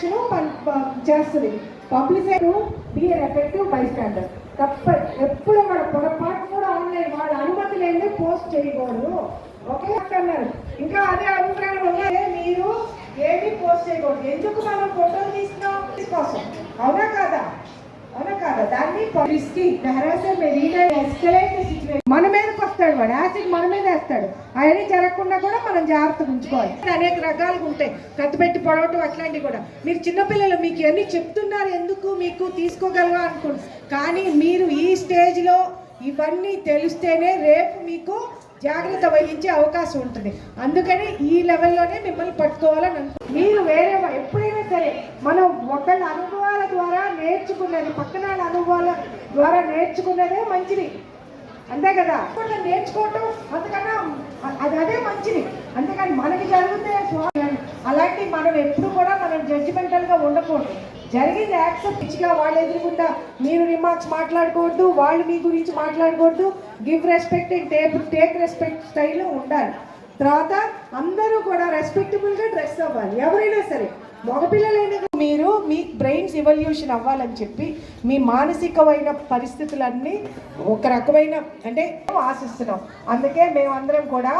Action చేస్తుంది. Publicity be effective by standard తప్ప ఎప్పుడు మన పొరపాటు కూడా ఆన్లైన్ వాళ్ళ అనుమతి లేని పోస్ట్ చేయకూడదు. ఓకే? అన్నారు ఇంకా అదే అభిప్రాయం ఉన్నదే మీరు ఏమీ పోస్ట్ చేయకూడదు. ఎందుకు మనం ఫోటోలు తీస్తున్నాం? కోసం అవునా కాదా? అవునా కాదా దాన్ని రిస్కీ హెరాసర్ మే ఎస్కలేట్ మన మీదకి వస్తాడు వాడు. యాసిడ్ మన మీద వేస్తాడు. అవన్నీ జరగకుండా కూడా మనం జాగ్రత్తగా ఉంచుకోవాలి. అనేక రకాలుగా ఉంటాయి. కత్తిపెట్టి పొడవటం అట్లాంటివి కూడా. మీరు చిన్నపిల్లలు మీకు అన్ని చెప్తున్నారు. ఎందుకు మీకు తీసుకోగలవా అనుకోండి. కానీ మీరు ఈ స్టేజ్లో ఇవన్నీ తెలిస్తేనే రేపు మీకు జాగ్రత్త వహించే అవకాశం ఉంటుంది. అందుకని ఈ లెవెల్లోనే మిమ్మల్ని పట్టుకోవాలని అనుకో మీరు వేరే ఎప్పుడైనా సరే మనం ఒకళ్ళ అనుభవాల ద్వారా నేర్చుకున్నది పక్కన వాళ్ళ అనుభవాల ద్వారా నేర్చుకున్నదే మంచిది. అంతే కదా? కూడా నేర్చుకోవటం అంతకన్నా అది అదే మంచిది. అంతేకాని మనకి జరుగుతాయి స్వా- అలాంటి మనం ఎప్పుడు కూడా మనం జడ్జిమెంటల్గా ఉండకూడదు. జరిగింది యాక్సెప్ట్ ఇచ్చిగా వాళ్ళు ఎదురుకుండా మీరు రిమార్క్స్ మాట్లాడకూడదు వాళ్ళు మీ గురించి మాట్లాడకూడదు. Give respect and take take respect స్టైల్లో ఉండాలి. తర్వాత అందరూ కూడా రెస్పెక్టబుల్గా డ్రెస్ అవ్వాలి. ఎవరైనా సరే మగపిల్లలైనా మీరు మీ బ్రెయిన్స్ ఇవల్యూషన్ అవ్వాలని చెప్పి మీ మానసికమైన పరిస్థితులన్నీ ఒక రకమైన అంటే ఆశిస్తున్నాం. అందుకే మేమందరం కూడా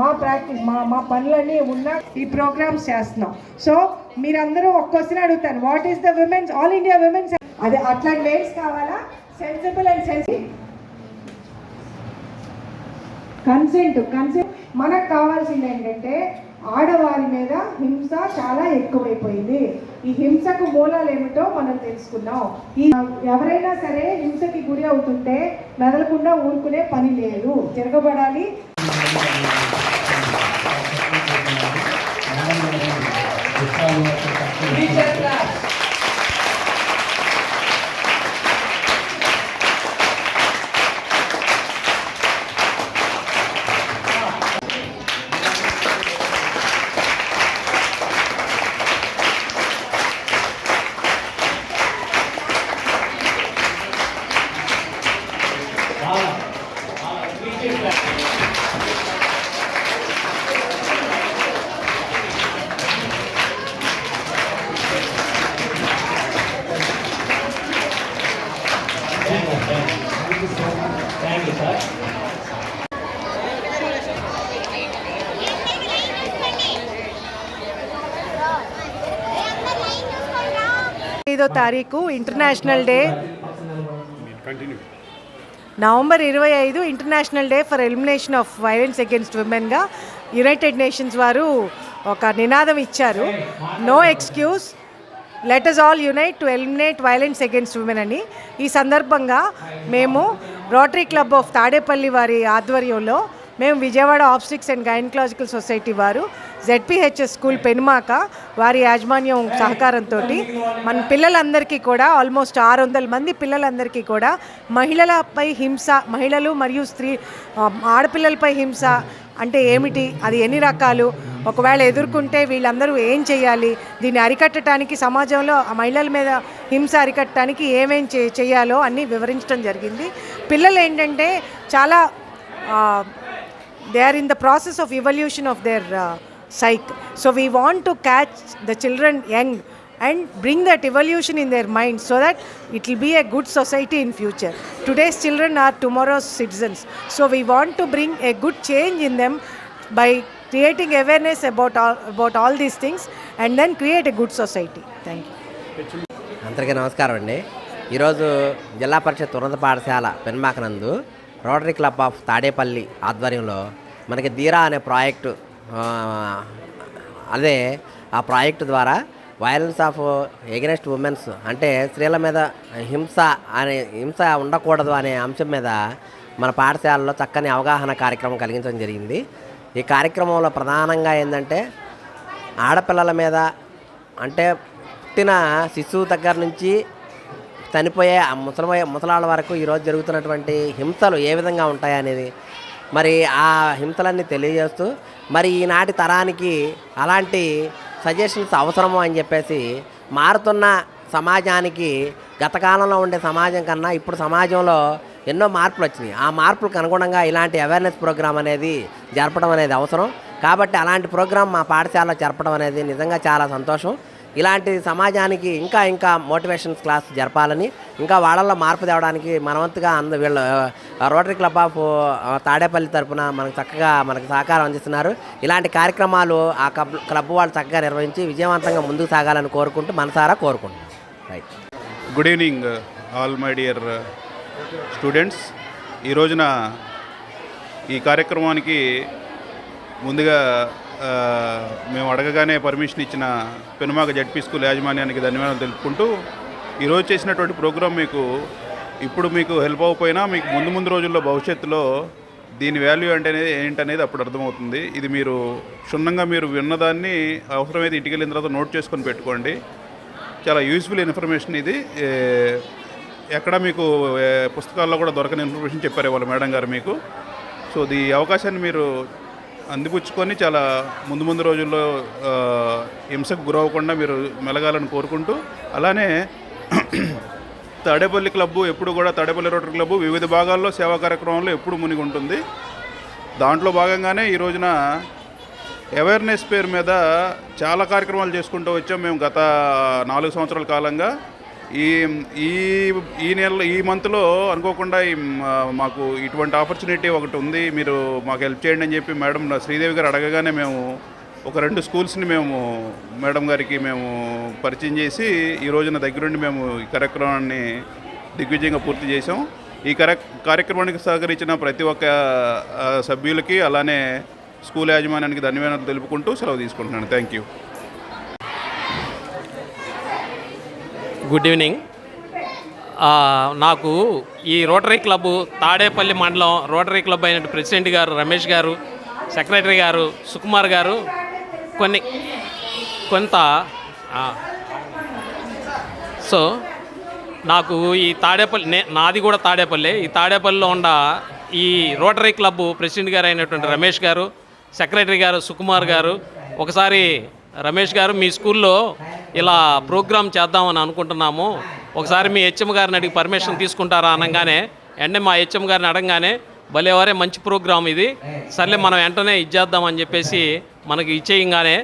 మా ప్రాక్టీస్ మా మా పనులన్నీ ఉన్న ఈ ప్రోగ్రామ్స్ చేస్తున్నాం. సో మీరందరూ ఒక క్వశ్చన్ అడుగుతాను. What is the women's all India women's అదే అట్లాంటి మెయిల్స్ కావాలా? Sensible and sensitive consent consent మనకు కావాల్సింది ఏంటంటే ఆడవారి మీద హింస చాలా ఎక్కువైపోయింది. ఈ హింసకు మూలాలు ఏమిటో మనం తెలుసుకున్నాం ఈ ఎవరైనా సరే హింసకి గురి అవుతుంటే మెదలకుండా ఊరుకునే పని లేదు. తిరగబడాలి Teacher class. Thank you sir ఐదో తారీఖు ఇంటర్నేషనల్ డే నవంబర్ ఇరవై ఐదు international day for elimination of violence against ఉమెన్గా United Nations వారు ఒక నినాదం ఇచ్చారు. No excuse let us all unite to eliminate violence against women అని. ఈ సందర్భంగా మేము రోటరీ క్లబ్ ఆఫ్ తాడేపల్లి వారి ఆధ్వర్యంలో మేము Vijayawada obstetrics and gynaecological society వారు జెడ్పిహెచ్ఎస్ స్కూల్ పెనుమాక వారి యాజమాన్యం సహకారంతో మన పిల్లలందరికీ కూడా ఆల్మోస్ట్ ఆరు వందల మంది పిల్లలందరికీ కూడా మహిళలపై హింస మహిళలు మరియు స్త్రీ ఆడపిల్లలపై హింస అంటే ఏమిటి? అది ఎన్ని రకాలు? ఒకవేళ ఎదుర్కొంటే వీళ్ళందరూ ఏం చేయాలి? దీన్ని అరికట్టడానికి సమాజంలో ఆ మహిళల మీద హింస అరికట్టడానికి ఏమేం చే చేయాలో అన్నీ వివరించడం జరిగింది. పిల్లలు ఏంటంటే చాలా they are in the process of evolution of their psyche so we want to catch the children young and bring that evolution in their mind so that it will be a good society in future today's children are tomorrow's citizens so we want to bring a good change in them by creating awareness about all about all these things and then create a good society thank you అందరికీ నమస్కారం అండి. ఈరోజు జిల్లా పరిషత్ ఉన్నత పాఠశాల పెన్మాకనందు Rotary club of Tadepalli ఆధ్వర్యంలో మనకి ధీరా అనే ప్రాజెక్టు అదే ఆ ప్రాజెక్టు ద్వారా వైలెన్స్ ఆఫ్ ఎగనెస్ట్ ఉమెన్స్ అంటే స్త్రీల మీద హింస అనే హింస ఉండకూడదు అనే అంశం మీద మన పాఠశాలలో చక్కని అవగాహన కార్యక్రమం కలిగించడం జరిగింది. ఈ కార్యక్రమంలో ప్రధానంగా ఏంటంటే ఆడపిల్లల మీద అంటే పుట్టిన శిశువు దగ్గర నుంచి చనిపోయే ఆ ముసలి ముసలాళ్ళ వరకు ఈరోజు జరుగుతున్నటువంటి హింసలు ఏ విధంగా ఉంటాయనేది మరి ఆ హింసలన్నీ తెలియజేస్తూ మరి ఈనాటి తరానికి అలాంటి సజెషన్స్ అవసరము అని చెప్పేసి మారుతున్న సమాజానికి గతకాలంలో ఉండే సమాజం కన్నా ఇప్పుడు సమాజంలో ఎన్నో మార్పులు వచ్చినాయి. ఆ మార్పులకు అనుగుణంగా ఇలాంటి అవేర్నెస్ ప్రోగ్రామ్ అనేది జరపడం అనేది అవసరం. కాబట్టి అలాంటి ప్రోగ్రామ్ మా పాఠశాలలో జరపడం అనేది నిజంగా చాలా సంతోషం. ఇలాంటి సమాజానికి ఇంకా ఇంకా మోటివేషన్ క్లాస్ జరపాలని ఇంకా వాళ్ళల్లో మార్పు తేవడానికి మనవంతుగా అంద వీళ్ళ రోటరీ క్లబ్ ఆఫ్ తాడేపల్లి తరపున మనకు చక్కగా మనకు సహకారం అందిస్తున్నారు. ఇలాంటి కార్యక్రమాలు ఆ క్లబ్ క్లబ్ వాళ్ళు చక్కగా నిర్వహించి విజయవంతంగా ముందుకు సాగాలని కోరుకుంటూ మనసారా కోరుకుంటున్నాం. Right good evening all my dear students ఈ రోజున ఈ కార్యక్రమానికి ముందుగా మేము అడగగానే పర్మిషన్ ఇచ్చిన పెనుమాక జడ్పీ స్కూల్ యాజమాన్యానికి ధన్యవాదాలు తెలుపుకుంటూ ఈరోజు చేసినటువంటి ప్రోగ్రాం మీకు ఇప్పుడు మీకు హెల్ప్ అవ్వకపోయినా మీకు ముందు ముందు రోజుల్లో భవిష్యత్తులో దీని వాల్యూ అంటే ఏంటనేది అప్పుడు అర్థమవుతుంది. ఇది మీరు క్షుణ్ణంగా మీరు విన్నదాన్ని అవసరమైతే ఇంటికి వెళ్ళిన తర్వాత నోట్ చేసుకొని పెట్టుకోండి. చాలా యూస్ఫుల్ ఇన్ఫర్మేషన్ ఇది. ఎక్కడ మీకు పుస్తకాల్లో కూడా దొరకని ఇన్ఫర్మేషన్ చెప్పారు వాళ్ళ మేడం గారు మీకు. సో ఈ అవకాశాన్ని మీరు అందిపుచ్చుకొని చాలా ముందు ముందు రోజుల్లో హింసకు గురవ్వకుండా మీరు మెలగాలని కోరుకుంటూ అలానే తాడేపల్లి క్లబ్బు ఎప్పుడు కూడా తాడేపల్లి రోటరీ క్లబ్బు వివిధ భాగాల్లో సేవా కార్యక్రమంలో ఎప్పుడు మునిగి ఉంటుంది. దాంట్లో భాగంగానే ఈ రోజున అవేర్నెస్ పేరు మీద చాలా కార్యక్రమాలు చేసుకుంటూ వచ్చాం. మేము గత నాలుగు సంవత్సరాల కాలంగా. ఈ ఈ ఈ నెల ఈ మంత్లో అనుకోకుండా ఈ మాకు ఇటువంటి ఆపర్చునిటీ ఒకటి ఉంది. మీరు మాకు హెల్ప్ చేయండి అని చెప్పి మేడం శ్రీదేవి గారు అడగగానే మేము ఒక రెండు స్కూల్స్ని మేము మేడం గారికి మేము పరిచయం చేసి ఈ రోజున దగ్గరుండి మేము ఈ కార్యక్రమాన్ని దిగ్విజయంగా పూర్తి చేసాం ఈ కార్య కార్యక్రమానికి సహకరించిన ప్రతి ఒక్క సభ్యులకి అలానే స్కూల్ యాజమాన్యానికి ధన్యవాదాలు తెలుపుకుంటూ సెలవు తీసుకుంటున్నాను. Thank you good evening. నాకు ఈ రోటరీ క్లబ్ తాడేపల్లి మండలం రోటరీ క్లబ్ అయిన ప్రెసిడెంట్ గారు రమేష్ గారు సెక్రటరీ గారు సుకుమార్ గారు కొన్ని కొంత సో నాకు ఈ తాడేపల్లి నే నాది కూడా తాడేపల్లి. ఈ తాడేపల్లిలో ఉన్న ఈ రోటరీ క్లబ్ ప్రెసిడెంట్ గారు అయినటువంటి రమేష్ గారు సెక్రటరీ గారు సుకుమార్ గారు ఒకసారి రమేష్ గారు మీ స్కూల్లో ఇలా ప్రోగ్రామ్ చేద్దామని అనుకుంటున్నాము. ఒకసారి మీ హెచ్ఎం గారిని అడిగి పర్మిషన్ తీసుకుంటారా అనగానే వెంటనే మా హెచ్ఎం గారిని అడగగానే భలేవారే మంచి ప్రోగ్రామ్ ఇది. సర్లే మనం వెంటనే ఇచ్చేద్దామని చెప్పేసి మనకి ఇచ్చేయంగానే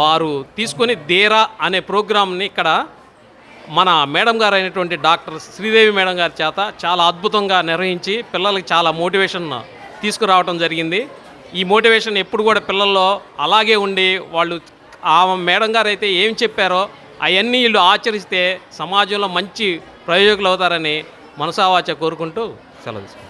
వారు తీసుకొని దేరా అనే ప్రోగ్రామ్ని ఇక్కడ మన మేడం గారు అయినటువంటి డాక్టర్ శ్రీదేవి మేడం గారి చేత చాలా అద్భుతంగా నిర్వహించి పిల్లలకి చాలా మోటివేషన్ తీసుకురావడం జరిగింది. ఈ మోటివేషన్ ఎప్పుడు కూడా పిల్లల్లో అలాగే ఉండి వాళ్ళు ఆ మేడం గారు అయితే ఏం చెప్పారో అవన్నీ వీళ్ళు ఆచరిస్తే సమాజంలో మంచి ప్రయోజకులు అవుతారని మనసావాచ కోరుకుంటూ సెలవు